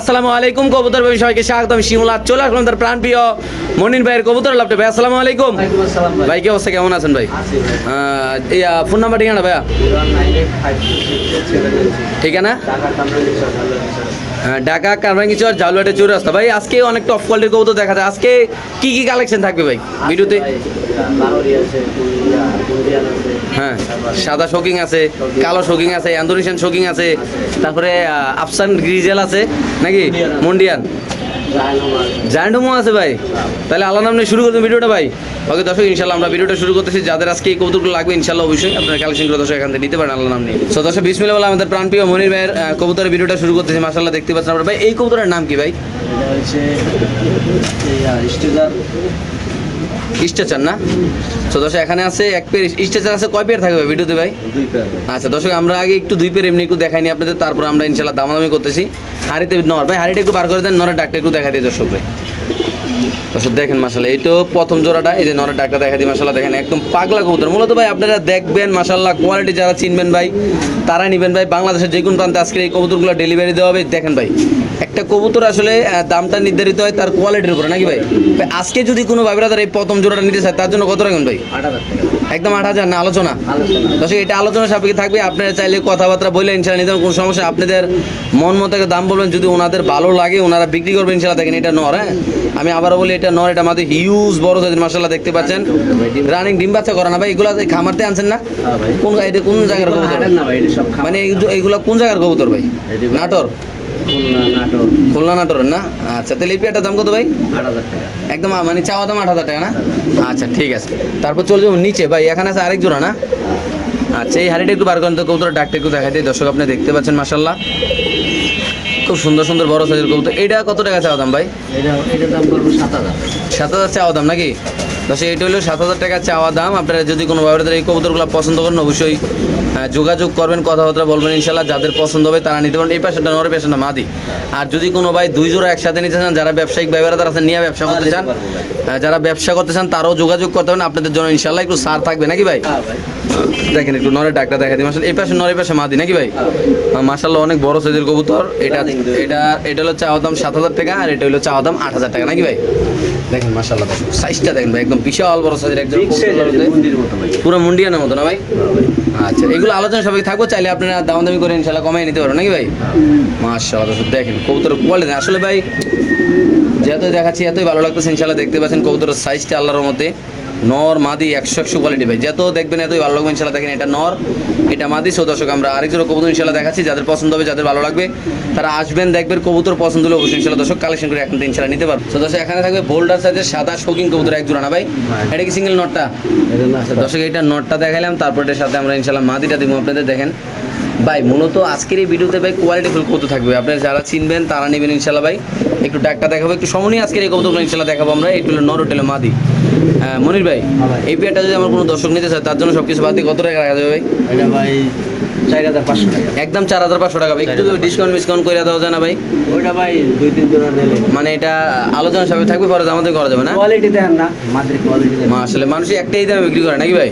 আসসালামু আলাইকুম। কবুতর ভাই সবাইকে স্বাগতম। শিমুলা চলে আসলাম তার প্রাণ প্রিয় মনির ভাইয়ের কবুতর লাভটা ভাই আসসালামু আলাইকুম। ভাই। কি অবস্থা? কেমন আছেন ভাই? ফোন নাম্বার ঠিকানা ভাইয়া? ঠিকানা? ঢাকা চর জালুয়াটে চৌরাস্তা। ভাই আজকে অনেক টপ কোয়ালিটির কবুতর দেখা যায়। আজকে কি কি কালেকশন থাকবে ভাই? ভিডিওতে? হ্যাঁ সাদা শোকিং আছে কালো শোকিং আছে অ্যান্ডোনেশিয়ান শোকিং আছে তারপরে আফসান গ্রিজেল আছে নাকি? মন্ডিয়ান জায়ান্টমো আছে ভাই। তাহলে আল্লাহ নাম নিয়ে শুরু করতে ভিডিওটা ভাই। ওকে দর্শক ইনশাল্লাহ আমরা ভিডিওটা শুরু করতেছি। যাদের আজকে এই কবুতরগুলো লাগবে ইনশাল্লাহ অবশ্যই আপনারা কালেকশন করে দর্শক এখান থেকে নিতে পারেন আল্লাহ নাম নিয়ে। সো দর্শক বিসমিল্লাহ বলে আমাদের প্রাণপ্রিয় মনির ভাইয়ের কবুতরের ভিডিওটা শুরু করতেছি। মাসাল্লাহ দেখতে পাচ্ছেন আমরা ভাই। এই কবুতরের নাম কি ভাই? স্টেচার না? তো দর্শক এখানে আছে এক পেয়ার স্টেচার আছে কয় পেয়ার থাকবে ভিডিওতে ভাই? আচ্ছা দর্শক আমরা আগে একটু দুই পেয়ার এমনি একটু দেখাইনি আপনাদের তারপর আমরা ইনশাল্লাহ দামাদামি করতেছি। হাড়িতে নর ভাই হাড়িটা একটু বার করে দেন নরের ডাকটা একটু দেখা দিই দর্শক ভাই। দর্শক দেখেন মাসাল্লাহ এই তো প্রথম জোড়াটা এই যে নরের ডাকটা দেখা দিই মাসাল্লাহ দেখেন একদম পাগলা কবুতর। মূলত ভাই আপনারা দেখবেন মাসাল্লাহ কোয়ালিটি যারা চিনবেন ভাই তারা নিবেন ভাই বাংলাদেশের যে কোনো প্রান্তে আজকে এই কবুতরগুলো ডেলিভারি দেওয়া হবে। দেখেন ভাই একটা কবুতর আসলে দামটা নির্ধারিত হয় তার কোয়ালিটির উপরে নাকি ভাই? ভাই, আজকে যদি কোনো ভাবিরা এই প্রথম জোড়াটা নিতে চায় তার জন্য কত রাখবেন ভাই? একদম আট হাজার না আলোচনা? দর্শক এটা আলোচনা সাপেক্ষে থাকবে আপনারা চাইলে কথাবার্তা বলে ইনশাল্লাহ নিতে কোনো সমস্যা আপনাদের মন মতো দাম বলবেন যদি ওনাদের ভালো লাগে ওনারা বিক্রি করবেন ইনশাল্লাহ দেখেন এটা নর হ্যাঁ? আমি আবারও বলি এটা নর এটা আমাদের হিউজ বড় সাইজের মাসাল্লাহ দেখতে পাচ্ছেন। রানিং ডিম বাচ্চা করা না ভাই এগুলো খামারতে আনছেন না? কোন এটা কোন জায়গার কবুতর? মানে এইগুলো কোন জায়গার কবুতর ভাই নাটোর? খুলনা নাটোরের না? আচ্ছা তাহলে এই পেয়ারটার দাম কত ভাই? একদম মানে চাওয়া দাম আট হাজার টাকা না? আচ্ছা ঠিক আছে। তারপর চলে যাব নিচে। ভাই এখানে আছে আরেক জোড়া না? আচ্ছা এই হাড়িটা একটু বার করেন তো কবুতর ডাকটা একটু দেখাই দিই। দর্শক আপনি দেখতে পাচ্ছেন মাসাল্লাহ খুব সুন্দর সুন্দর বড় সাইজের কবুতর। এটা কত টাকা চাওয়া দাম ভাই? সাত হাজার। চাওয়া দাম নাকি? দশ এটা হলো সাত হাজার টাকা চাওয়া দাম। আপনারা যদি কোনো ভাবে এই কবুতরগুলো পছন্দ করেন অবশ্যই যোগাযোগ করবেন কথাবার্তা বলবেন ইনশাল্লাহ যাদের পছন্দ হবে তারা নিতে পারেন। এই পাশেটা নরের পাশেটা মাদি। আর যদি কোনো ভাই দুই জোড়া একসাথে নিতে চান যারা ব্যবসায়িক ব্যবহার আছে নিয়ে ব্যবসা করতে চান যারা ব্যবসা করতে চান তারাও যোগাযোগ করতে পারেন। আপনাদের জন্য ইনশাল্লাহ একটু সার থাকবে নাকি ভাই? দেখেন একটু নরের ডাকটা দেখা দিই। মাসাল এই পাশে নরের পাশে মাদি নাকি ভাই? মাসাল্লাহ অনেক বড় সাইজের কবুতর। এটা এটা এটা হলো চাওয়া দাম সাত হাজার টাকা আর এটা হলো চাওয়া দাম আট হাজার টাকা নাকি ভাই? দেখেন মাসাল্লাহ সাইজটা দেখেন ভাই একদম বিশাল বড় সাইজের একদম পুরো মুন্ডিয়ানের মতো না ভাই। আচ্ছা এগুলো আলোচনা সবাই থাকব, চাইলে আপনারা দাম দামি করে ইনশাল্লাহ কমাই নিতে পারো, নাকি ভাই? দর্শক দেখেন, কবুতর কোয়ালিটি আসলে ভাই, যেহেতু দেখাচ্ছি, এতই ভালো লাগতেছে, ইনশাল্লাহ দেখতে পাচ্ছেন কবুতরের সাইজটা আল্লাহর মতে নর মাদি একশো একশো কোয়ালিটি ভাই। যত দেখবেন এতই ভালো লাগবে ইনশাল্লাহ দেখেন এটা নর এটা মাদি। সো দর্শক আমরা আরেক আরেকজন কবুতর ইনশাল্লাহ দেখাচ্ছি যাদের পছন্দ হবে যাদের ভালো লাগবে তারা আসবেন দেখবেন কবুতর পছন্দ হলে অবশ্যই ইনশাল্লাহ দর্শক কালেকশন করে এখন ইনশাল্লাহ নিতে পারব। তো দর্শক এখানে থাকবে বোল্ডার সাইজের সাদা শৌকিং কবুতর এক জোড়া না ভাই? এটা কি সিঙ্গেল নটটা? দর্শক এইটা নটটা দেখালাম তারপর এটার সাথে আমরা ইনশাল্লাহ মাদিটা দিব। আপনাদের দেখেন ভাই মূলত আজকের এই ভিডিওতে ভাই কোয়ালিটি ফুল কত থাকবে। আপনারা যারা চিনবেন তারা নেবেন ইনশাল্লাহ ভাই। একটু ডাকটা দেখাবো একটু সময় আজকের এই কবুতরগুলো ইনশাল্লাহ দেখাবো আমরা। একটু হলো নর মাদি। মনির ভাই এই পেয়ারটা যদি আমার কোনো দর্শক নিতে চায় তার জন্য সব কিছু বাদ দিয়ে কত টাকা রাখা যাবে ভাই? এটা ভাই চার হাজার পাঁচশো টাকা। একদম চার হাজার পাঁচশো টাকা ভাই। একটু ডিসকাউন্ট ডিসকাউন্ট করে দেওয়া যায় না ভাই? ওইটা ভাই দুই তিন জোড়া নিলে। মানে এটা আলোচনা সবাই থাকবে পরে আমাদের করা যাবে না? কোয়ালিটি দেখেন না মাদ্রি কোয়ালিটি মা আসলে মানুষ একটাই দামে বিক্রি করে নাকি ভাই?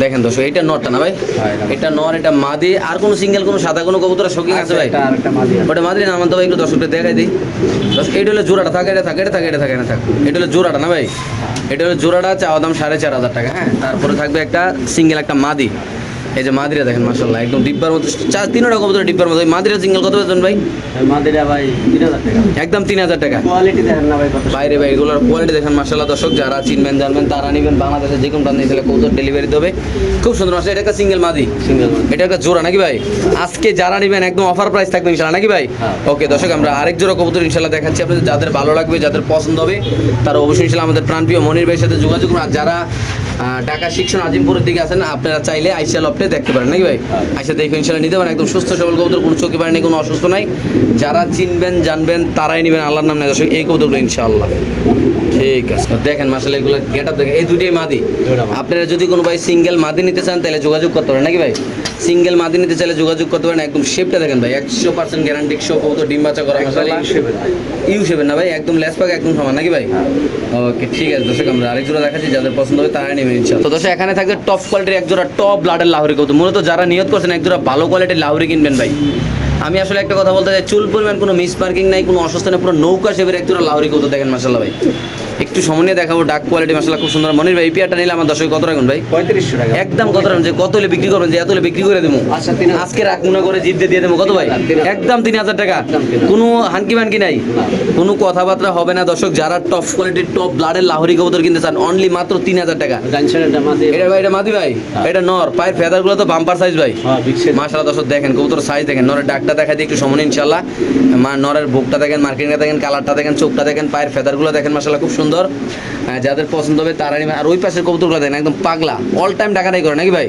দেখেন দর্শক এটা নরটা না ভাই? হ্যাঁ, এটা। নর এটা মাদি আর কোনো সিঙ্গেল কোনো সাদা কোনো কবুতর শৌখিন আছে ভাই? মাদি আছে। ওটা মাদ্রি না আমার তো ভাই একটু দর্শকটা দেখাই দিই। দর্শক এটা হলো জোড়াটা থাকে এটা থাকে এটা থাকে এটা থাকে না থাকে। এটা হলো জোড়াটা না ভাই? এটা জোড়াটা, চাওয়া দাম সাড়ে চার হাজার টাকা হ্যাঁ? তারপরে থাকবে একটা সিঙ্গেল একটা মাদি। এই যে মাদিরা দেখেন মাসাল্লাহ একদম ডিব্বার মতো চার তিনটা কবুতর ডিব্বার মতো। মাদিরা সিঙ্গেল কত বেতন ভাই? এই ভাই তিন হাজার টাকা। একদম তিন হাজার টাকা। কোয়ালিটি দেখেন না ভাই বাইরে ভাই এগুলোর কোয়ালিটি দেখেন মার্শাল্লাহ দর্শক যারা চিনবেন জানবেন তারা নেবেন বাংলাদেশের যে কোনো প্রান্তে তাহলে কৌতর ডেলিভারি দেবে খুব সুন্দর মাসে এটা একটা সিঙ্গেল মাদি। সিঙ্গেল এটা একটা জোড়া নাকি ভাই? আজকে যারা নেবেন একদম অফার প্রাইস থাকবে ইনশাল্লাহ নাকি ভাই? হ্যাঁ। ওকে দর্শক আমরা আরেক জোড়া কবুতর ইনশাল্লাহ দেখাচ্ছি আপনাদের যাদের ভালো লাগবে যাদের পছন্দ হবে তারা অবশ্যই ইনশাল্লাহ আমাদের প্রাণপ্রিয় মনির ভাইয়ের সাথে যোগাযোগ করুন। আর যারা ঢাকা শিক্ষণ আজিমপুরের দিকে আছেন আপনারা চাইলে আইসিএল অপটে দেখতে পারেন নাকি ভাই? আইসা দেখে ইনশাল্লাহ নিতে পারেন একদম সুস্থ সবল কবুতর কোনো চোখে পারেনি কোনো অসুস্থ নাই। যারা চিনবেন জানবেন তারাই নেবেন আল্লাহর নাম নেই এই কবুতরগুলো ইনশাআল্লাহ। ঠিক আছে দেখেন মাসাল এগুলো গেট আপ দেখেন। এই দুটোই মাদি। মাদি। আপনারা যদি কোনো ভাই সিঙ্গেল মাদি নিতে চান তাহলে যোগাযোগ করতে পারেন নাকি ভাই? সিঙ্গেল মাদি নিতে চাইলে যোগাযোগ করতে পারেন একদম শেপটা দেখেন ভাই একশো পার্সেন্ট গ্যারান্টি শো কত ডিম বাচ্চা করা মশালা ইউ শেপের না ভাই একদম লেস পাক একদম সমান নাকি ভাই? ওকে ঠিক আছে দর্শক আমরা আরেক জোড়া দেখাচ্ছি যাদের পছন্দ হবে তারা নেবেন ইনশাআল্লাহ। তো দর্শক এখানে থাকবে টপ কোয়ালিটির এক জোড়া টপ ব্লাডের লাহরি কত মূলত যারা নিয়ত করছেন এক জোড়া ভালো কোয়ালিটির লাহরি কিনবেন ভাই। আমি আসলে একটা কথা বলতে চাই চুল পরিমাণ কোনো মিস পার্কিং নাই কোনো অসুস্থ নেই পুরো নৌকা শেপের একজোড়া লাহরি কত দেখেন মাসাল্লাহ ভাই। একটু সময় দেখাবো ডাক কোয়ালিটি মাসাল্লাহ খুব সুন্দর। মনির ভাই এই পেয়ারটা নিলে আমার দশকে কত রাখুন ভাই? পঁয়ত্রিশশো টাকা। একদম কত রাখুন যে কত হলে বিক্রি করবেন যে এত হলে বিক্রি করে দেবো আচ্ছা। আজকে রাখ মনে করে জিদ্দে দিয়ে দেবো। কত ভাই? একদম তিন হাজার টাকা। কোনো হানকি মানকি নাই। কোনো কথাবার্তা হবে না। দর্শক যারা টপ কোয়ালিটির টপ ব্লাডের লাহরি কবুতর কিনতে চান অনলি মাত্র তিন হাজার টাকা। এটা ভাই এটা মাদি ভাই। হ্যাঁ। এটা নর। পায়ের ফেদারগুলো তো বাম্পার সাইজ ভাই। হ্যাঁ মাশাআল্লাহ দর্শক দেখেন কবুতর সাইজ দেখেন। নরের ডাকটা দেখা দিয়ে একটু সময় ইনশাল্লাহ মা, নরের বুকটা দেখেন মার্কেটিংটা দেখেন, কালারটা দেখেন, চোখটা দেখেন, পায়ের ফেদারগুলো দেখেন, মাশাআল্লাহ, খুব সুন্দর। যাদের পছন্দ হবে তারা আর ওই পাশের কবুতরগুলো দেখেন, একদম পাগলা অল টাইম ডাকাটাই করে, নাকি ভাই?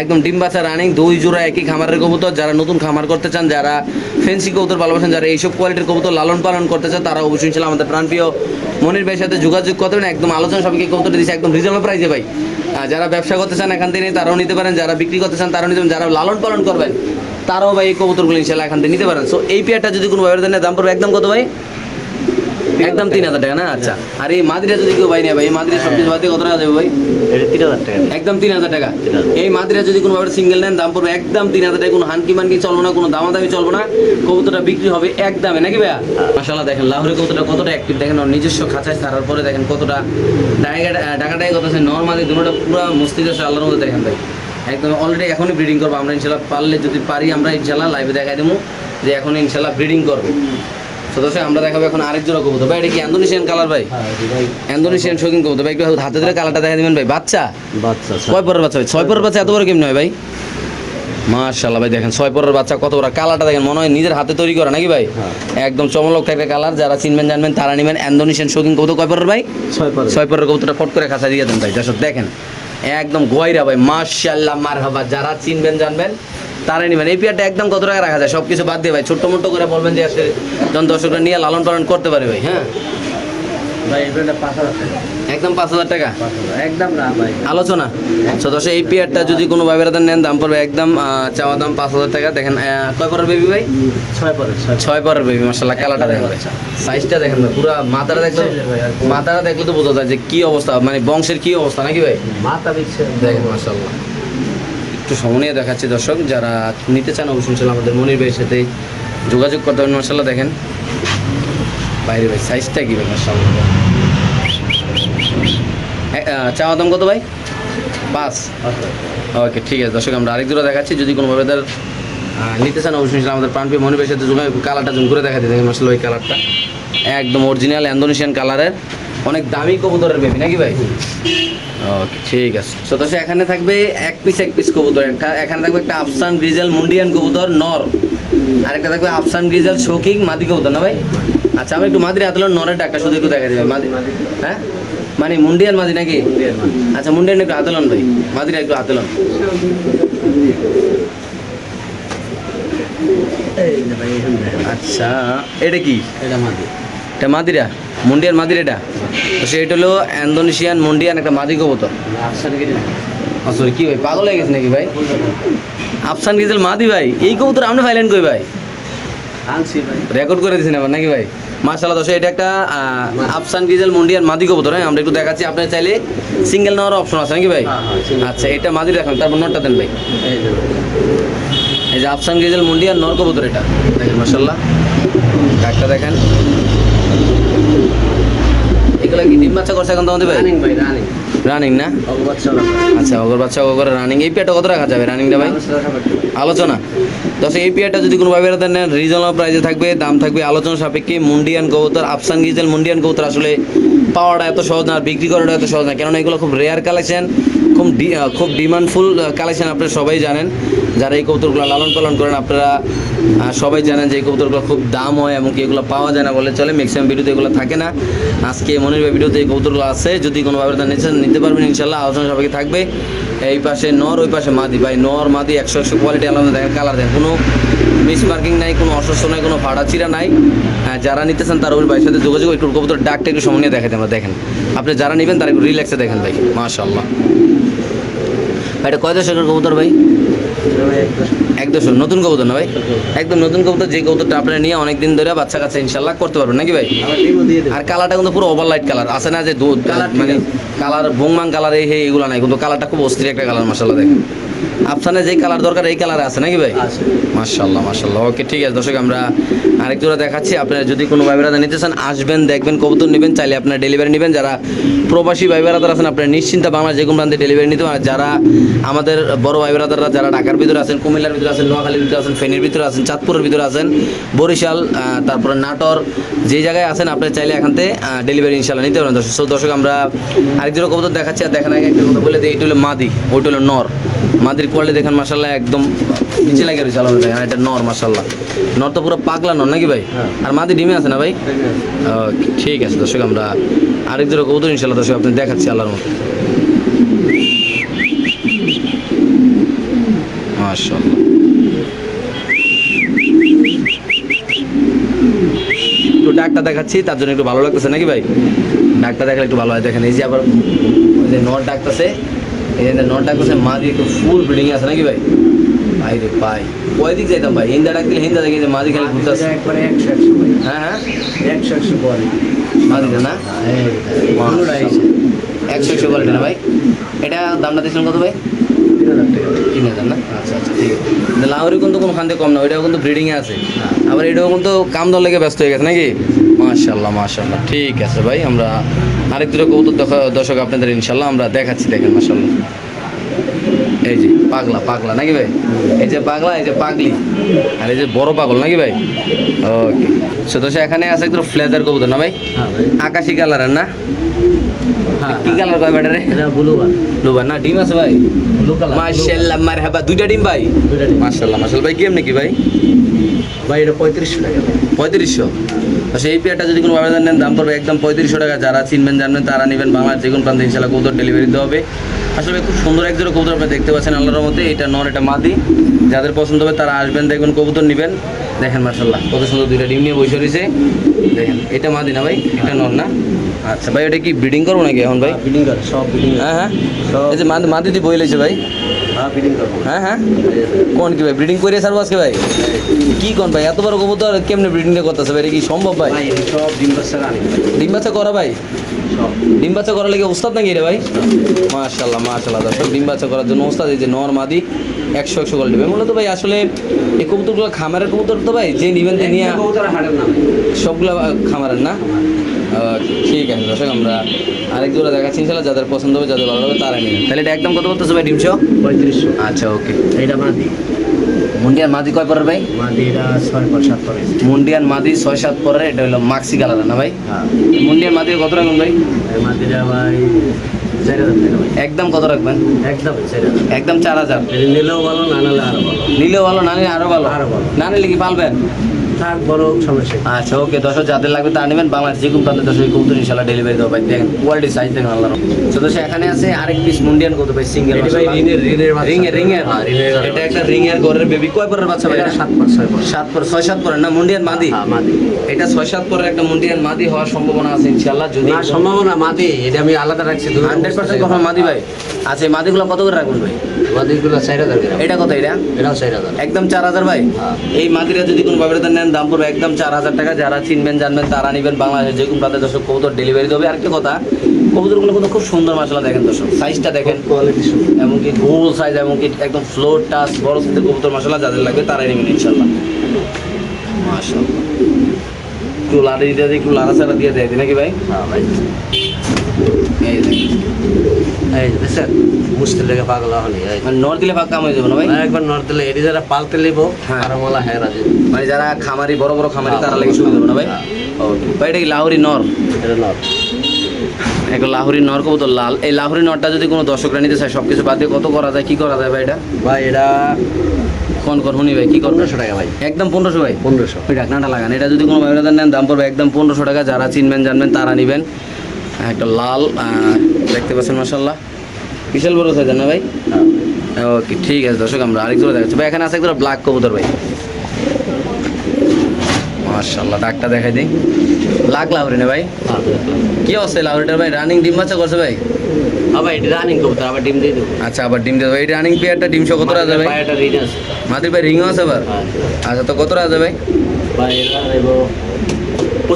একদম ডিম বাচ্চা রানিং দুই জোড়া একই খামারের কবুতর। যারা নতুন খামার করতে চান, যারা ফেন্সি কবুতর ভালোবাসেন, যারা এইসব কোয়ালিটির কবুতর লালন পালন করতে চান, তারা অবশ্যই ছিল আমাদের প্রাণপ্রিয় মনির ভাইয়ের সাথে যোগাযোগ করবেন একদম আলোচনা সবাইকে কবুতর দিচ্ছে একদম রিজনেবল প্রাইসে ভাই। যারা ব্যবসা করতে চান, এখান থেকে তারাও নিতে পারেন, যারা বিক্রি করতে চান, তারাও নিতে পারেন। যারা লালন পালন করবেন তারাও ভাই এই কবুতরগুলো ইনশাল্লাহ এখান থেকে নিতে পারেন। সো এই পেয়ারটা যদি কোনো দেন দাম পড়বে একদম কত ভাই? একদম তিন হাজার টাকা না? আচ্ছা। আর এই মাদিরা যদি কেউ ভাই নেয় ভাই এই মাদিরা সব কিছু বাদ কত টাকা দেবে ভাই? তিন হাজার টাকা। একদম তিন হাজার টাকা। এই মাদিরা যদি কোনো ভাবে সিঙ্গেল নেন দাম পড়বে একদম তিন হাজার টাকা। কোনো হানকি মানকি চলবে না কোনো দামাদামি চলবে না। কবুতরটা বিক্রি হবে এক দামে নাকি ভাইয়া? মাসাল্লাহ দেখেন লাহোরের কবুতরটা কতটা অ্যাক্টিভ দেখেন ওর নিজস্ব খাঁচায় ছাড়ার পরে দেখেন কতটা ডায়গা ডাকাটাই কত আছে। নর্মালি দুটোটা পুরো মস্তিষ্ক আল্লাহর মধ্যে দেখেন ভাই। একদম অলরেডি এখনই ব্রিডিং করব। আমরা ইনশাল্লাহ পারলে যদি পারি আমরা ইনশাল্লাহ লাইভে দেখাই দেবো যে এখন ইনশাল্লাহ ব্রিডিং করব। তো দর্শক আমরা দেখাবো এখন আরেক জোড়া কবুতর। ভাই এটা কি ইন্দোনেশিয়ান কালার ভাই? হ্যাঁ ইন্দোনেশিয়ান শৌখিন কবুতর। ভাই একটু হাতে ধরে কালারটা দেখা দিবেন ভাই। বাচ্চা? বাচ্চা কয় পরের বাচ্চা ভাই। ছয় পরের বাচ্চা এত বড় কেমন হয় ভাই? মাশাল্লাহ ভাই দেখেন ছয় পরের বাচ্চা কত বড়। কালারটা দেখেন মনে হয় নিজের হাতে তৈরি করা নাকি ভাই? হ্যাঁ। একদম চমলক একটা কালার যারা চিনবেন জানবেন তারা নেবেন ইন্দোনেশিয়ান শৌখিন কবুতর। কয় পরের ভাই? ছয় পরে ছয় পরের কবুতরটা ফট করে খাঁচা দিয়ে দেন ভাই। দর্শক দেখেন। একদম গোয়াইরা ভাই মাশাল্লাহ মারহাবা, যারা চিনবেন জানবেন, তারাই নেবেন। এই পেয়ারটা একদম কত টাকা রাখা যায়? সব কিছু বাদ দিয়ে ভাই, ছোট্ট মোট্ট করে বলবেন যে আসলে যখন দর্শকরা নিয়ে লালন পালন করতে পারে ভাই হ্যাঁ ভাই এটা পাঁচ হাজার টাকা একদম পাঁচ হাজার টাকা? একদম না ভাই। আলোচনা। তো দশ এই পেয়ারটা যদি কোনো ভাইবেরাদার নেন দাম পড়বে একদম চাওয়া দাম পাঁচ হাজার টাকা। দেখেন কয় পরের বেবি ভাই? ছয় পরে ছয়। পরের বেবি মাসাল্লাহ কালারটা দেখেন সাইজটা দেখেন ভাই পুরো মাথাটা দেখলে মাথাটা দেখলে তো বোঝা যায় যে কি অবস্থা মানে বংশের কি অবস্থা নাকি ভাই? মাথা বিচ্ছে দেখেন মাসাল্লাহ একটু সময় নিয়ে দেখাচ্ছি দর্শক যারা নিতে চান অবশ্যই আমাদের মনির ভাইয়ের সাথে যোগাযোগ করতে পারেন মাসাল্লাহ দেখেন। বাইরে ভাই সাইজটা কি ভাই মাসাল্লাহ চাওয়া দাম কত ভাই? পাঁচ। ওকে ঠিক আছে, দর্শক, আমরা আরেক দূরে দেখাচ্ছি, যদি কোনো ভাবে তার নিতে চান, অবশ্যই আমাদের প্রাণপ্রিয় মনিবের সাথে যোগাযোগ কালারটা জুম করে দেখাতে দেখেন মাসাল্লাহ ওই কালারটা একদম অরিজিনাল ইন্দোনেশিয়ান কালারের অনেক দামি কবুতরের বেবি নাকি ভাই? ওকে ঠিক আছে। তো দর্শক, এখানে থাকবে এক পিস এক পিস কবুতর এখানে থাকবে একটা আফসান গ্রিজেল মুন্ডিয়ান কবুতর, নর। আরেকটা থাকবে আফসান গ্রিজেল শোকিং মাদি কবুতর না ভাই? আচ্ছা আমি একটু মাদির আতলের নরের ডাকটা শুধু একটু দেখা দেবে মাদি হ্যাঁ? মানে মুন্ডিয়ান মাদি নাকি? আচ্ছা মুন্ডিয়ান একটু আতলন ভাই মাদিরা একটু আতলন। আচ্ছা এটা কি? এটা মাদি। এটা মাদিরা? মুন্ডিয়ান মাদির এটা? সেটা হলো ইন্দোনেশিয়ান মুন্ডিয়ান একটা মাদি কবুতর। গিরি কি ভাই পাগল হয়ে গেছে নাকি ভাই? আফসান গিজেল মাদি ভাই। এই কবুতর আপনি ফাইলেন কই ভাই? রেকর্ড করে দিয়েছেন আবার নাকি ভাই? মার্শাল্লাহ দশ এটা একটা আফসান গিজেল মুন্ডিয়ান মাদি কবুতর হ্যাঁ? আমরা একটু দেখাচ্ছি। আপনার চাইলে সিঙ্গেল নেওয়ার অপশন আছে নাকি ভাই? হ্যাঁ, হ্যাঁ। আচ্ছা এটা মাদি রাখেন তারপর নটটা দেন ভাই। এই যে। আফসান গিজেল মুন্ডিয়ান নর কবুতর এটা। দেখেন মার্শাল্লাহ কাকটা দেখেন। এগুলো কি ডিম বাচ্চা করছে এখন তোমাদের ভাই? রানিং ভাই রানিং রানিং না? আচ্ছা অগর বাচ্চা অগর রানিং এই পেয়ারটা কত রাখা যাবে রানিংটা ভাই? আলোচনা। দশ এই পেয়ারটা যদি কোনো ভাবে নেন রিজনেবল প্রাইসে থাকবে, দাম থাকবে আলোচনা সাপেক্ষে। মুন্ডিয়ান কবুতর আফসান গিজেল মুন্ডিয়ান কবুতর আসলে পাওয়াটা এত সহজ না বিক্রি করাটা এত সহজ না। কেননা এগুলো খুব রেয়ার কালেকশন খুব খুব ডিমান্ডফুল কালেকশন আপনারা সবাই জানেন। যারা এই কবুতরগুলো লালন পালন করেন, আপনারা সবাই জানেন যে এই কবুতরগুলো খুব দাম হয় এবং কি এগুলো পাওয়া যায় না বলে চলে। ম্যাক্সিমাম ভিডিওতে এগুলো থাকে না। আজকে মনির ভিডিওতে এই কবুতরগুলো আছে। যদি কোনোভাবে তা নিচ্ছেন নিতে পারবেন ইনশাল্লাহ আলোচনা সবাইকে থাকবে। এই পাশে নর ওই পাশে মাদি। ভাই নর মাদি একশো একশো কোয়ালিটি আলাদা দেখেন কালার দেখেন। কোনো মিস মার্কিং নাই কোনো অসুস্থ নাই কোনো ফাড়া চিরা নাই। হ্যাঁ, যারা নিতেছেন তার ওই ভাইয়ের সাথে যোগাযোগ একটু কবুতর ডাকটা একটু সময় নিয়ে দেখাতে আমরা দেখেন। আপনি যারা নেবেন তারা একটু রিল্যাক্সে দেখেন ভাই মাশাল্লাহ ভাই এটা কয় দশকের কবুতর ভাই? এক নতুন কবুতর না ভাই? একদম নতুন কবুতর যে কবুতরটা আপনারা নিয়ে অনেকদিন ধরে বাচ্চা কাছে ইনশাল্লাহ করতে পারবেন নাকি ভাই? আর কালারটা কিন্তু পুরো ওভার লাইট কালার আছে না যে দুধ মানে কালার ভোংমাং কালার এই এগুলো নাই কিন্তু কালারটা খুব অস্থির একটা কালার মাসাল্লাহ দেখেন। আফসানে যেই কালার দরকার এই কালার আছে নাকি ভাই? মাশাল্লাহ মাশাল্লাহ ওকে ঠিক আছে দর্শক আমরা আরেক জোড়া দেখাচ্ছি। আপনারা যদি কোনো ভাই নিতে চান আসবেন দেখবেন কবুতর নেবেন চাইলে আপনারা ডেলিভারি নেবেন। যারা প্রবাসী ভাই বেড়াদার আছেন আপনারা নিশ্চিন্তে বাংলা যে কোনো প্রান্তে ডেলিভারি নিতে পারেন। আর যারা আমাদের বড় ভাই বেড়াদাররা যারা ঢাকার ভিতরে আছেন কুমিল্লার ভিতরে আছেন নোয়াখালীর ভিতরে আছেন ফেনীর ভিতরে আছেন চাঁদপুরের ভিতরে আছেন বরিশাল তারপরে নাটোর যে জায়গায় আছেন আপনারা চাইলে এখান থেকে ডেলিভারি ইনশাল্লাহ নিতে পারেন। দর্শক দর্শক আমরা আরেক জোড়া কবুতর দেখাচ্ছি। আর দেখেন আগে একটা কথা বলে দিই এটা হলো মাদি ওইটা হলো নর। মাদির কোয়ালিটি দেখেন মাসাল্লাহ একদম নিচে লাগে রয়েছে আলাদা দেখেন এটা নর মাসাল্লাহ নর তো পুরো পাগলা নর নাকি ভাই? হ্যাঁ। আর মাদি ডিমে আছে না ভাই? ঠিক আছে দর্শক আমরা আরেক জোড়া কবুতর ইনশাল্লাহ দর্শক আপনি দেখাচ্ছি আল্লাহর মতো মাশাল্লাহ একটু ডাকটা দেখাচ্ছি তার জন্য একটু ভালো লাগতেছে নাকি ভাই? ডাকটা দেখালে একটু ভালো হয়। দেখেন এই যে আবার ওই যে নট ডাকতেছে এই যে নট ডাকতেছে মা দিয়ে একটু ফুল ব্রিডিং আছে নাকি ভাই? ভাই রে ভাই কয় দিক যাইতাম ভাই? হিন্দা ডাক দিলে হিন্দা দেখে যে মাদি খালি ঘুরতেছে একবারে একশো একশো হ্যাঁ হ্যাঁ? একশো একশো বলে। মাদিটা না? একশো একশো কোয়ালিটি না ভাই। এটা দামটা দিয়েছিলেন কত ভাই? তিন হাজার না? আচ্ছা আচ্ছা ঠিক আছে। লাহোরি কিন্তু কোনো খান্তে কম না ওইটাও কিন্তু ব্রিডিংয়ে আছে। আবার এটাও কিন্তু কাম দর লেগে ব্যস্ত হয়ে গেছে নাকি? মাশাল্লাহ মাশাল্লাহ ঠিক আছে ভাই আমরা আরেক দুটো কবুতর দেখা- দর্শক আপনাদের ইনশাল্লাহ আমরা দেখাচ্ছি দেখেন মাশাল্লাহ এই যে পাগলা পাগলা নাকি ভাই? এই যে পাগলা এই যে পাগলি। আর এই যে বড় পাগল নাকি ভাই? ওকে সো দর্শক এখানে আছে একটু ফ্লেজার কবুতর না ভাই? হ্যাঁ আকাশি কালারের না? হ্যাঁ কি কালার কয় ব্যাটারে? লোবা না? ডিম আছে ভাই? মারহাবা দুইটা ডিম ভাই? ভাই কেমনে কি ভাই? ভাই এটা পঁয়ত্রিশশো টাকা। পঁয়ত্রিশশো? আচ্ছা এই পেয়ারটা যদি কোনো আবেদন নেন দাম পড়বে একদম পঁয়ত্রিশশো টাকা। যারা চিনবেন জানবেন তারা নেবেন বাংলার যে কোনো প্রান্তে। ইনশাল্লাহ কবুতর ডেলিভারি দিতে হবে। আসলে খুব সুন্দর এক জোড়া কবুতর আপনি দেখতে পাচ্ছেন আল্লাহর মধ্যে এটা নন এটা মাদি। যাদের পছন্দ হবে তারা আসবেন দেখবেন কবুতর নেবেন। দেখেন মার্শাল্লাহ কত সুন্দর দুইটা ডিম নিয়ে বসে রয়েছে। দেখেন এটা মাদি না ভাই? এটা নন না? আচ্ছা ভাই এটা কি ব্রিডিং করব নাকি এখন ভাই? বিল্ডিং করে সব বিল্ডিং হ্যাঁ হ্যাঁ। এই যে মাদি মাদি দিয়ে বই লেছে ভাই। হ্যাঁ হ্যাঁ। কোন কি ভাই? ব্রিডিং করে সারবো আজকে ভাই? কি কোন ভাই? এত বড় কবুতর কেমনে ব্রিডিংটা করতেছে ভাই? এটা কি সম্ভব ভাই? সব ডিম বাচ্চা ডিম বাচ্চা করা ভাই? সব। ডিম বাচ্চা করার লাগে ওস্তাদ নাকি রে ভাই? মাশাল্লাহ মাশাল্লাহ দর্শক ডিম বাচ্চা করার জন্য ওস্তাদ এই যে নর মাদি একশো একশো করে দেবে মূলত ভাই আসলে এই কবুতরগুলো খামারের কবুতর তো ভাই যে নিবেন নিয়ে সবগুলো খামারের না? ঠিক আছে দর্শক আমরা আরেক জোড়া দেখাচ্ছি ইনশাল্লাহ যাদের পছন্দ হবে যাদের ভালো হবে তারাই নেবেন। তাহলে এটা একদম কত বলতেছে ভাই ডিমশো পঁয়ত্রিশশো। আচ্ছা ওকে। এইটা মাদি। মুন্ডিয়ান মাদি কয় পরের ভাই? মাদি এটা ছয় পর সাত পর। মুন্ডিয়ান মাদি ছয় সাত পরের এটা হলো মাক্সি কালার না ভাই? হ্যাঁ। মুন্ডিয়ান মাদি কত রাখবেন ভাই? মাদিটা ভাই একদম কত রাখবেন? একদম একদম চার হাজার। নিলেও ভালো না নিলে আরও ভালো। নিলেও ভালো না নিলে আরও ভালো। আরও ভালো। না নিলে কি পালবেন? থাক বড় সমস্যা আচ্ছা ওকে দশ যাদের লাগবে তা নেবেন। বাংলাদেশ যে কবুতর ইনশাল্লাহ ডেলিভারি দেবো ভাই। দেখেন কোয়ালিটি সাইজ দেখেন আল্লাহ তো এখানে আছে আরেক পিস মুন্ডিয়ান ভাই সিঙ্গেল। রিং এর রিং এর হ্যাঁ, এটা একটা রিং এর ঘরের বেবি কয় পরের বাচ্চা ভাই? সাত পর ছয় পর সাত পর ছয় সাত পরের না? মুন্ডিয়ান মাদি? হ্যাঁ, মাদি। এটা ছয় সাত পরের একটা মুন্ডিয়ান মাদি হওয়ার সম্ভাবনা আছে ইনশাল্লাহ যদি সম্ভাবনা মাদি। এটা আমি আলাদা রাখছি হান্ড্রেড পার্সেন্ট কখন মাদি ভাই। আচ্ছা মাদিগুলো কত করে রাখবেন ভাই? মাদিগুলো চার হাজার এটা কত এটা? এটাও চার হাজার। একদম চার হাজার ভাই? হ্যাঁ। এই মাদিরা যদি কোনো ব্যবধান নেন দাম পড়বে একদম চার হাজার টাকা। যারা চিনবেন জানবেন তারা নিবেন বাংলাদেশের যে কোনো প্রান্তে দর্শক কবুতর ডেলিভারি দেবে। আরেকটা কথা কবুতরগুলো কিন্তু খুব সুন্দর মাসালা দেখেন দর্শক। সাইজটা দেখেন কোয়ালিটি এমনকি গোল সাইজ এমনকি একদম ফ্লোর টাচ বড় সাইজের কবুতর মশলা যাদের লাগবে তারাই নেবেন ইনশাল্লাহ মাশাল্লাহ একটু লাড়ি দিয়ে একটু লাড়া চাড়া দিয়ে দেয় নাকি ভাই? হ্যাঁ ভাই। এই লেগে পাগল হয়নি মানে নর দিলে হয়ে যাবে না ভাই? একবার দিলে এটি যারা পালতে লিব হ্যাঁ। আর মালা হ্যাঁ রাজি। মানে যারা খামারি বড় বড় খামারি তারা লাগে সুবিধা হবে না ভাই? হ্যাঁ। ভাই এটা কি লাহোরি নর? এটা লাহোরি নর কবুতর লাল। এই লাহোরি নরটা যদি কোনো দর্শকরা নিতে চায় সব কিছু বাদ দিয়ে কত করা যায় কি করা যায় ভাই এটা? ভাই এটা কোন কর শুনি ভাই কি পনেরোশো টাকা ভাই। একদম পনেরোশো ভাই? পনেরোশো। ওই ঢাকনাটা লাগান। এটা যদি কোনো ব্যবধান নেন দাম পড়বে একদম পনেরোশো টাকা। যারা চিনবেন জানবেন তারা নেবেন। একটা লাল দেখতে পাচ্ছেন মাসাল্লাহ বিশাল বড় সাইজ না ভাই? হ্যাঁ ওকে ঠিক আছে দর্শক আমরা আরেক জোড়া দেখাচ্ছি। ভাই এখানে আছে একটা ব্ল্যাক কবুতর ভাই। মাশাল্লাহ ডাকটা দেখাই দিই। ব্ল্যাক লাহরি না ভাই? হ্যাঁ কি অবস্থা এই লাহরিটার ভাই? রানিং ডিম বাচ্চা করছে ভাই? ভাই এটা রানিং কবুতর আবার ডিম দিয়ে দেবো। আচ্ছা আবার ডিম দেবে। এই রানিং পেয়ারটা ডিম শো কত ভাই? আছে। ভাই আবার? হ্যাঁ। আচ্ছা তো কত আছে ভাই? ভাই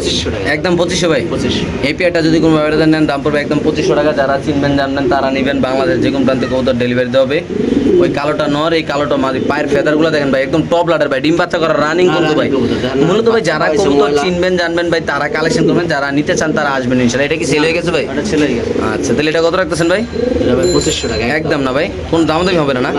পঁচিশশো টাকা। একদম পঁচিশশো ভাই? পঁচিশশো। এই পেয়ারটা যদি কোনো ব্যবহার নেন দাম পড়বে একদম পঁচিশশো টাকা। যারা চিনবেন জানবেন তারা নেবেন। বাংলাদেশ যে কোনো প্রান্তে কবুতর ডেলিভারি দেওয়া হবে। ওই কালোটা নর এই কালোটা মাদি। পায়ের ফেদারগুলো দেখেন ভাই একদম টপ লাডার ভাই। ডিম বাচ্চা করা রানিং করতো ভাই। মূলত ভাই যারা কবুতর চিনবেন জানবেন ভাই তারা কালেকশন করবেন। যারা নিতে চান তারা আসবেন ইনশাল্লাহ এটা কি সেল হয়ে গেছে ভাই? হয়ে গেছে। আচ্ছা তাহলে এটা কত রাখতেছেন ভাই? ভাই পঁচিশশো টাকা একদম। না ভাই? কোনো দাম দামি হবে না না?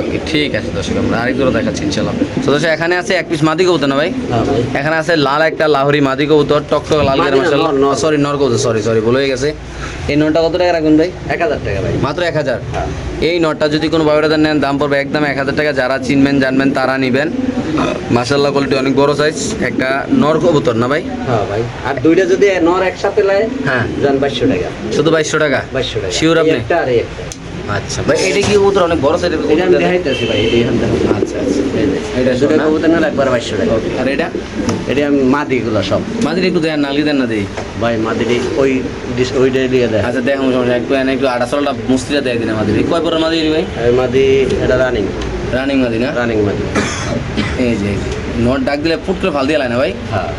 ওকে ঠিক আছে দর্শক আমরা আরেক দূরে দেখাচ্ছি ইনশাল্লাহ তো দর্শক এখানে আছে এক পিস মাদি কবুতর না ভাই? ভাই। এখানে আছে লাল একটা লাহোরি মাদি কবুতর টকটক লাল নর, নর। সরি নর কবুতর সরি সরি ভুল হয়ে গেছে। এই নরটা কত টাকা রাখুন ভাই? এক হাজার টাকা ভাই। মাত্র এক হাজার? হ্যাঁ। এই নটটা যদি কোনো বায়োডাদার নেন দাম পড়বে একদম এক হাজার টাকা। যারা চিনবেন জানবেন তারা নেবেন। মাসাল্লাহ কোয়ালিটি অনেক বড় সাইজ একটা নর কবুতর না ভাই? হ্যাঁ ভাই। আর দুইটা যদি নর একসাথে লাই হ্যাঁ। যান বাইশশো টাকা। শুধু বাইশশো টাকা? বাইশশো টাকা। Sure এই আপনি? একটা আর একটা। আচ্ছা ভাই এটা কি কবুতর? অনেক বড় সাইজের এটা আমি দেখাইতেছি ভাই এটা আচ্ছা আচ্ছা। এটা এটা দুটো না? কবুতর না একবার বাইশশো টাকা। Okay, আর এটা? এটা আমি মাদিগুলো সব। মাদির একটু দেন নালি দেন না দেই। ভাই মাদিটি ওই ডিস ওইটাই দিয়ে দেয় আচ্ছা দেখুন সমস্যা একটু এনে একটু আটা চলটা মুস্তিটা দেয় দিন আমাদের কয় মাদি ভাই। মাদি এটা রানিং রানিং মাদি না? রানিং মাদি। এই যে নোট ডাক দিলে ফুট করে ফাল দিয়ে না ভাই? হ্যাঁ।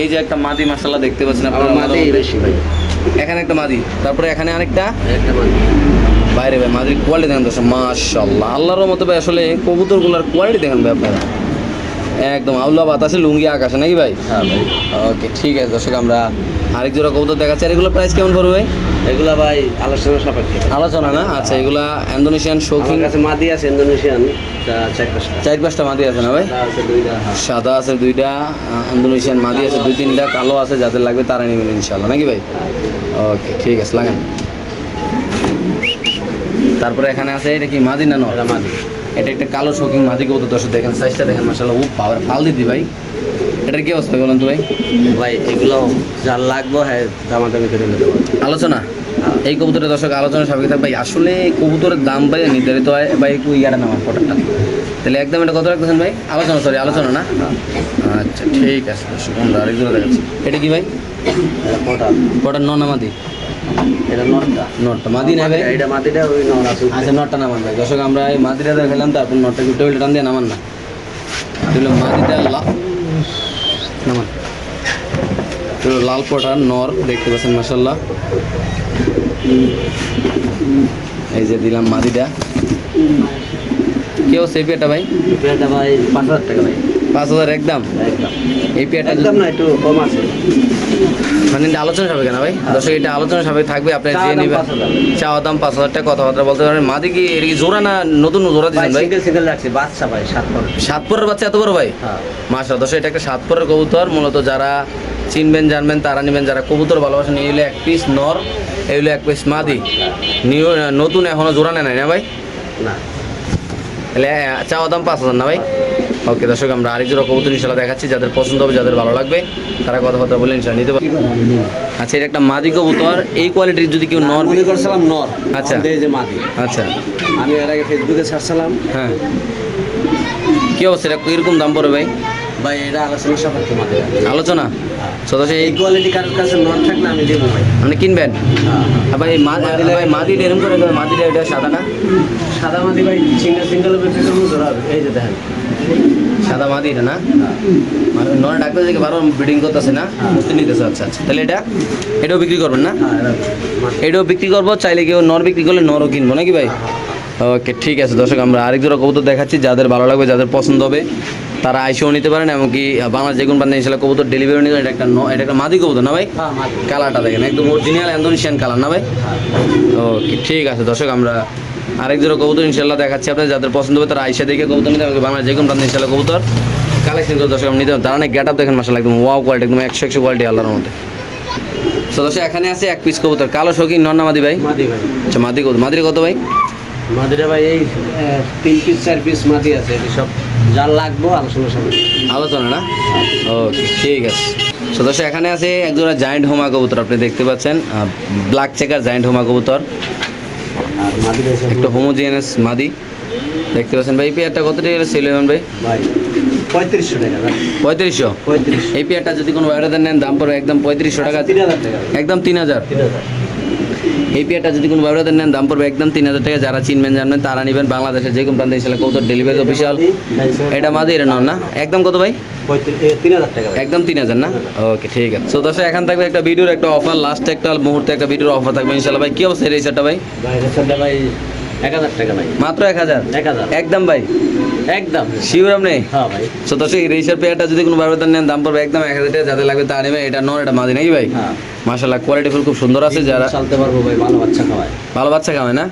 এই যে একটা মাদি মাসাল্লাহ দেখতে পাচ্ছেন আমার মাদি বেশি ভাই। এখানে একটা মাদি তারপরে এখানে আরেকটা? একটা মাদি। বাইরে ভাই মাদির কোয়ালিটি দেখেন দর্শক মাশাল্লাহ আল্লাহর মতো ভাই আসলে কবুতরগুলোর কোয়ালিটি দেখেন ভাই আপনারা। একদম আউলা বাতাসে লুঙ্গি আকাশে নাকি ভাই? হ্যাঁ ভাই। ওকে ঠিক আছে দর্শক আমরা আরেক জোড়া কবুতর দেখাচ্ছি। আর এগুলো প্রাইস কেমন পড়বে ভাই? এগুলা ভাই আলোচনা সাপেক্ষে। আলোচনা না? আচ্ছা এগুলা ইন্দোনেশিয়ান শৌখিন কাছে মাদি আছে ইন্দোনেশিয়ান চার পাঁচটা। মাদি আছে না ভাই? হ্যাঁ। সাদা আছে দুইটা আহ, ইন্দোনেশিয়ান মাদি আছে দুই তিনটা কালো আছে যাদের লাগবে তারা নেবেন ইনশাল্লাহ নাকি ভাই? ওকে ঠিক আছে লাগান। তারপরে এখানে আছে এটা কি মাদি না নর? এটা মাদি। এটা একটা কালো শৌখিন মাদি কবুতর দর্শক দেখেন সাইজটা দেখেন মাসাল্লাহ ও পাওয়ার ফাল দিদি ভাই। এটার কি অবস্থা বলেন তো ভাই? ভাই এগুলো যা লাগবো হ্যাঁ দামাদামি করে নিতে আলোচনা? এই কবুতরের দর্শক আলোচনা সাপেক্ষে থাকবে ভাই আসলে কবুতরের দাম ভাই নির্ধারিত হয় ভাই একটু ইয়াটা নামা ফটোটা তাহলে একদম এটা কত রাখতেছেন ভাই? আলোচনা সরি আলোচনা না? আচ্ছা ঠিক আছে দর্শক আমরা আরেকজন দেখাচ্ছি। এটা কি ভাই? কোটা কটার ন নামাদি এটা নটটা। নটটা মাদি না ভাই। এটা মাদিটা ওই নর আছে। আচ্ছা নটটা নামান ভাই। দর্শক আমরা এই মাদিটা দেখালাম তারপর নটটা একটু টেবিলটা টান দিয়ে নামান না। মাদিটা নামান। লাল পটার নর দেখতে পাচ্ছেন মাসাল্লাহ এই যে দিলাম মাদিটা। কেউ সেই পেটা ভাই? এটা ভাই পাঁচ হাজার টাকা ভাই। পাঁচ হাজার একদম? একদম। এই পেটা একদম না একটু কম আছে। মানে এটা আলোচনা সাপেক্ষে না ভাই? দর্শক এটা আলোচনা সাপেক্ষে থাকবে আপনি যে নেবেন চাওয়া দাম পাঁচ হাজার টাকা কথাবার্তা বলতে পারেন। মাদি কি এটা কি জোড়া না নতুন জোড়া দিচ্ছেন ভাই সিঙ্গেল সিঙ্গেল রাখছি বাচ্চা ভাই সাত পর সাত পরের বাচ্চা এত বড় ভাই? হ্যাঁ। মাসা দশ এটা একটা সাত পরের কবুতর। মূলত যারা চিনবেন জানবেন তারা নেবেন। যারা কবুতর ভালোবাসেন এই হলো এক পিস নর এই হলো এক পিস মাদি। নিউ নতুন এখনও জোড়া নেয় নাই না ভাই? না। তাহলে চাওয়া দাম পাঁচ হাজার না ভাই? ওকে দর্শক আমরা আরেক জোড়া কবুতর ইনশাল্লাহ দেখাচ্ছি যাদের পছন্দ হবে যাদের ভালো লাগবে তারা কথাবার্তা বলে ইনশাল্লাহ নিতে পারবে। আচ্ছা এটা একটা মাদি কবুতর এই কোয়ালিটির যদি কেউ নর মনে করছিলাম নর। আচ্ছা। এই যে মাদি। আচ্ছা। আমি এর আগে ফেসবুকে ছাড়ছিলাম। হ্যাঁ। কি অবস্থা এটা কীরকম দাম পড়বে ভাই? ভাই এটা আলোচনা সাপেক্ষে মাদি। আলোচনা? সদস্য এই কোয়ালিটি কারোর কাছে নর থাকলে আমি দেবো ভাই। আপনি কিনবেন? হ্যাঁ। আর ভাই মা ভাই মাদিটা এরকম করে মাদিটা এটা সাদা না? সাদা মাদি ভাই সিঙ্গেল সিঙ্গেল করব হবে। এই যে দেখেন। সাদা মাদি এটা না? মানে নয় ডাক্তার থেকে বারো ব্রিডিং করতেছে না? মুক্তি নিতেছে আচ্ছা আচ্ছা। তাহলে এটা এটাও বিক্রি করবেন না? হ্যাঁ। এটাও বিক্রি করব চাইলে কেউ নর বিক্রি করলে নরও কিনবো নাকি ভাই? ওকে ঠিক আছে দর্শক আমরা আরেক জোড়া কবুতর দেখাচ্ছি যাদের ভালো লাগবে যাদের পছন্দ হবে তারা আইসেও নিতে পারেন এমনকি বাংলা যে কোনো ইনশাল্লাহ কবুতর ডেলিভারি নিতে এটা একটা এটা একটা মাদি কবুতর না ভাই? হ্যাঁ কালারটা দেখেন একদম অরিজিনাল ইন্দোনেশিয়ান কালার না ভাই? ওকে ঠিক আছে দর্শক আমরা আরেক জোড়া কবুতর ইনশাল্লাহ দেখাচ্ছি আপনার যাদের পছন্দ হবে তারা আইসা দেখে কবুতর নিতে আমাকে বাংলা যে কোনো প্রান্তে ইনশাল্লাহ কবুতর কালেকশন করে দর্শক নিতে পারেন তারা অনেক গেট আপ দেখেন মাসাল একদম ওয়াও কোয়ালিটি একদম একশো একশো কোয়ালিটি আল্লাহর মধ্যে তো দর্শক এখানে আছে এক পিস কবুতর। কালো শৌখিন নন্না মাদি ভাই? মাদি ভাই। আচ্ছা মাদি কত মাদির কত ভাই? মাদিরা ভাই এই তিন পিস চার পিস মাদি আছে। সব যার লাগবো আলোচনা সাপেক্ষে আলোচনা না? ওকে ঠিক আছে। তো দর্শক এখানে আছে একজোড়া জায়েন্ট হোমা কবুতর। আপনি দেখতে পাচ্ছেন ব্ল্যাক চেকার জায়েন্ট হোমা কবুতর। একটা হোমোজেনাস মাদি। দেখতে পাচ্ছেন ভাই এই পেয়ারটা কত টাকা সেল হবেন ভাই? পঁয়ত্রিশশো টাকা পঁয়ত্রিশশো? এই পেয়ারটা যদি কোনো বাইরে নেন দাম পড়বে একদম পঁয়ত্রিশশো টাকা। টাকা। একদম তিন হাজার। এই পেয়ারটা যদি কোনো ব্যবহার নেন দাম পড়বে একদম তিন হাজার টাকা। যারা চিনবেন জানবেন তারা নেবেন বাংলাদেশের যে কোনো প্রান্তে ইনশাল্লাহ কৌতর ডেলিভারি অফিসিয়াল এটা এটা নন না? একদম কত ভাই? তিন হাজার টাকা একদম তিন হাজার না? ওকে ঠিক আছে। তো দর্শক এখান থাকবে একটা ভিডিওর একটা অফার লাস্ট একটা মুহূর্তে একটা ভিডিওর অফার থাকবে ইনশাল্লাহ। ভাই কি অবস্থা রেসারটা ভাই? ভাই ভাই এক হাজার টাকা ভাই। মাত্র এক হাজার? এক হাজার। একদম ভাই। একদম। শিওর আপনি? হ্যাঁ ভাই। তো দর্শক এই রেসার পেয়ারটা যদি কোনো ব্যবধান নেন দাম পড়বে একদম এক হাজার টাকা। যাতে লাগবে তা নেবে। এটা নন এটা মাঝে নাকি ভাই? মাশাল্লাহ কোয়ালিটি ফুল খুব সুন্দর আছে যারা চালতে পারব ভাই ভালো বাচ্চা খাওয়ায়। ভালো বাচ্চা খাওয়ায় না?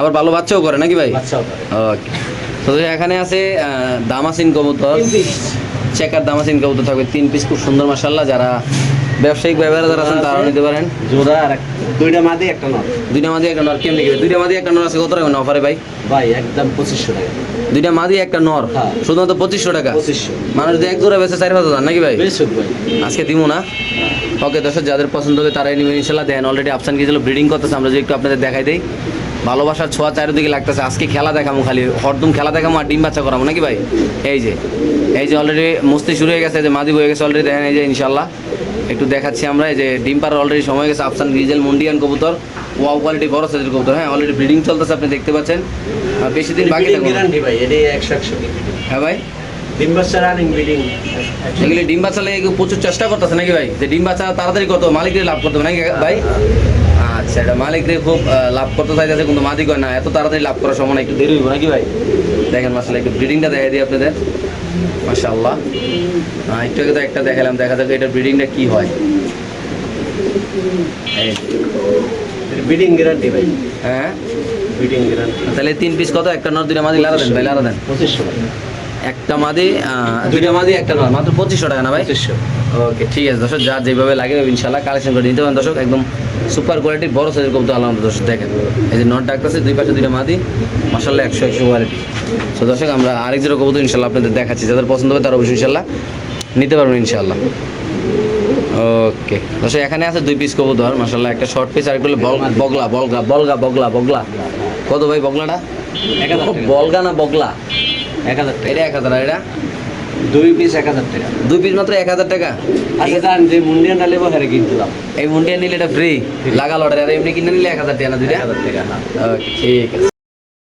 আবার ভালো বাচ্চাও করে নাকি ভাই? বাচ্চাও করে। ওকে তো এখানে আছে দামাসিন কবুতর। চেকার দামাসিন কবুতর থাকবে তিন পিস খুব সুন্দর মাসাল্লাহ যারা ব্যবসায়িক ব্যবহার যারা আছেন তারাও নিতে পারেন। জোড়া আর দুইটা মাদি একটা নর। দুইটা মাদি একটা নর কেমনি দিবে দুইটা মাদি একটা নর আছে কত টাকা অফারে ভাই? ভাই একদম পঁচিশশো টাকা। দুইটা মাদি একটা নর। হ্যাঁ। শুধুমাত্র পঁচিশশো টাকা? পঁচিশশো। মানুষ যদি এক জোড়া বেছে চার পাঁচ হাজার নাকি ভাই? ভাই। আজকে দিব না। ওকে দর্শক যাদের পছন্দ হবে তারাই নেবেন ইনশাল্লাহ দেন অলরেডি আফসান গিয়েছিল ব্রিডিং করতেছে আমরা যদি একটু আপনাদের দেখাই দিই। ভালোবাসার ছোঁয়া চারিদিকে লাগতেছে। আজকে খেলা দেখামো খালি। হরদম খেলা দেখামো আর ডিম বাচ্চা করামো নাকি ভাই? এই যে এই যে অলরেডি মস্তি শুরু হয়ে গেছে যে মাদি হয়ে গেছে অলরেডি দেখেন এই যে ইনশাল্লাহ একটু দেখাচ্ছি আমরা এই যে ডিম পাড়ার অলরেডি সময় গেছে। আফসান গ্রিজেল মুন্ডিয়ান কবুতর। ওয়াও কোয়ালিটি বড় সাইজের কবুতর। হ্যাঁ অলরেডি ব্রিডিং চলতেছে আপনি দেখতে পাচ্ছেন। আর বেশি দিন বাকি থাকবে হ্যাঁ ভাই? তিন বছর রানিং বিডিং এগুলি ডিম বাচ্চা লেগে প্রচুর চেষ্টা করতেছে নাকি ভাই? যে ডিম বাচ্চা তাড়াতাড়ি কত মালিকরে লাভ করতে হবে নাকি ভাই? আচ্ছা এটা মালিকরে খুব লাভ করতে চাইতেছে কিন্তু মালিক হয় না এত তাড়াতাড়ি লাভ করার সময় না, একটু দেরি হইব নাকি ভাই? দেখেন মাসাল্লাহ একটু ব্রিডিংটা দেখাই দিই আপনাদের। মাশাআল্লাহ। আহ, একটু আগে তো একটা দেখালাম দেখা যাক এটা ব্রিডিংটা কি হয়। বিডিং গ্যারান্টি ভাই। হ্যাঁ। বিডিং গ্যারান্টি তাহলে তিন পিস কত? একটা নর দুইটা মাদি লারা দেন ভাই লারা দেন। পঁচিশশো। একটা মাদি দুইটা মাদি একটা নর মাত্র পঁচিশশো টাকা না ভাই? ওকে ঠিক আছে দর্শক যা যেভাবে লাগে ইনশাল্লাহ কালেকশন করে নিতে পারেন। দর্শক একদম সুপার কোয়ালিটির বড় সাইজের কবুতর আমাদের দর্শক দেখেন। এই যে নট ডাকতেছে দুই পাশে দুইটা মাদি মাসাল্লাহ একশো একশো কোয়ালিটি তো দর্শক আমরা আরেক জোড়া কবুতর ইনশাল্লাহ আপনাদের দেখাচ্ছি। যাদের পছন্দ হবে তারা অবশ্যই ইনশাল্লাহ নিতে পারবেন ইনশাল্লাহ ওকে দর্শক এখানে আছে দুই পিস কবুতর মাসাল্লাহ একটা শর্ট পিস আর একটা বগলা বলগা বলগা বগলা বগলা। কত ভাই বগলাটা? বলগা না বগলা? এক হাজার টাকা। এটা এক হাজার এটা? দুই পিস এক হাজার টাকা। দুই পিস মাত্র এক হাজার টাকা? আচ্ছা দান যে মুন্ডিয়ানটা নেব হ্যাঁ কিনছিলাম। এই মুন্ডিয়া নিলে এটা ফ্রি লাগা লটারি আর এমনি কিনে নিলে এক হাজার টাকা না এক দুইটা হাজার টাকা হ্যাঁ। ঠিক আছে।